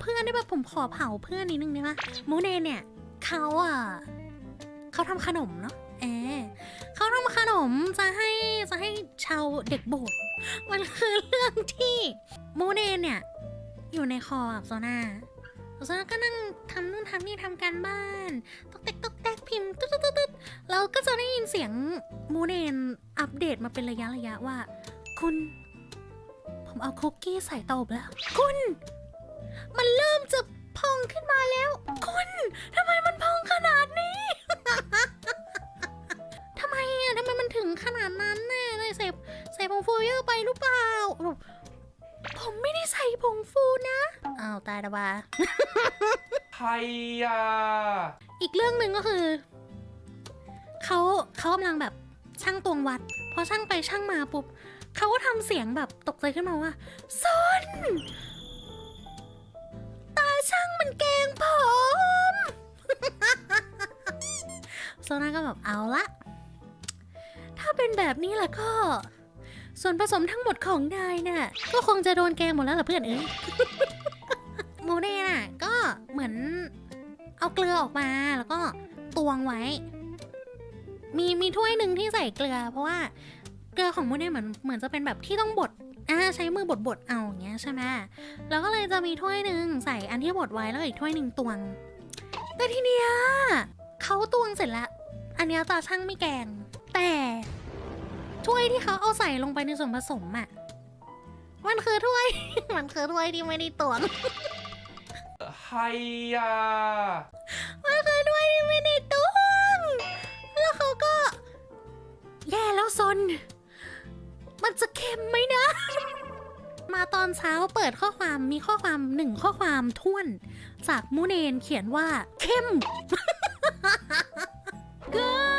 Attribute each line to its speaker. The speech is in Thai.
Speaker 1: เพื่อนได้ปะผมขอเผาเพื่อนนิดนึงได้ปะมูเนเนี่ยเขาอะเขาทำขนมเนาะเออเขาทำขนมจะให้จะให้ชาวเด็กโบสถ์มันคือเรื่องที่มูเนเนี่ย อยู่ในคอกับโซนาโซนาก็นั่งทำนู่นทำนี่ทำการบ้านตอกแตกตอกแตกพิมพ์ตึ๊ดตึ๊ดตึ๊ดเราก็จะได้ยินเสียงมูเนนอัปเดตมาเป็นระยะระยะว่า คุณ ผมเอาคุกกี้ใส่เตาอบแล้ว คุณ มันเริ่มจะพองขึ้นมาแล้ว คุณทำไมมันพองขนาดนี้ ทำไมอะทำไมมันถึงขนาดนั้นน่ะเลยใส่ใส่ผงฟูเยอะไปหรือเปล่า ผมไม่ได้ใส่ผงฟูนะอ้าวตายแล้ววะ
Speaker 2: ใครอะ
Speaker 1: อีกเรื่องหนึ่งก็คือเขาเขากำลังแบบช่างตวงวัด พอช่างไปช่างมาปุ๊บเขาก็ทำเสียงแบบตกใจขึ้นมาว่าซน โซนาก็แบบเอาละ ถ้าเป็นแบบนี้ล่ะก็ ส่วนผสมทั้งหมดของนายน่ะ ก็คงจะโดนแกงหมดแล้วล่ะเพื่อนเอ้ยโมเน่น่ะ ก็เหมือนเอาเกลือออกมาแล้วก็ตวงไว้ มีมีถ้วยหนึ่งที่ใส่เกลือ เพราะว่าเกลือของโมเน่เหมือนเหมือนจะเป็นแบบที่ต้องบดอ่าใช้มือบดบดเอาอย่างเงี้ยใช่ไหมแล้วก็เลยจะมีถ้วยหนึ่งใส่อันที่บดไว้แล้วอีกถ้วยหนึ่งตวง แต่ทีเนี้ยเขาตวงเสร็จแล้ว อันเนี้ยตาช่างไม่แกง แต่ถ้วยที่เขาเอาใส่ลงไปในส่วนผสมอะมันคือถ้วย มันคือถ้วยที่ไม่ได้ตวง
Speaker 2: ใครอะ
Speaker 1: มันคือด้วยที่ไม่ได้ตวง แล้วเขาก็ แย่แล้วซน มันจะเค็มไหมนะ มาตอนเช้าเปิดข้อความมีข้อความหนึ่งข้อความท่วน จากมูเนนเขียนว่าเข้ม good.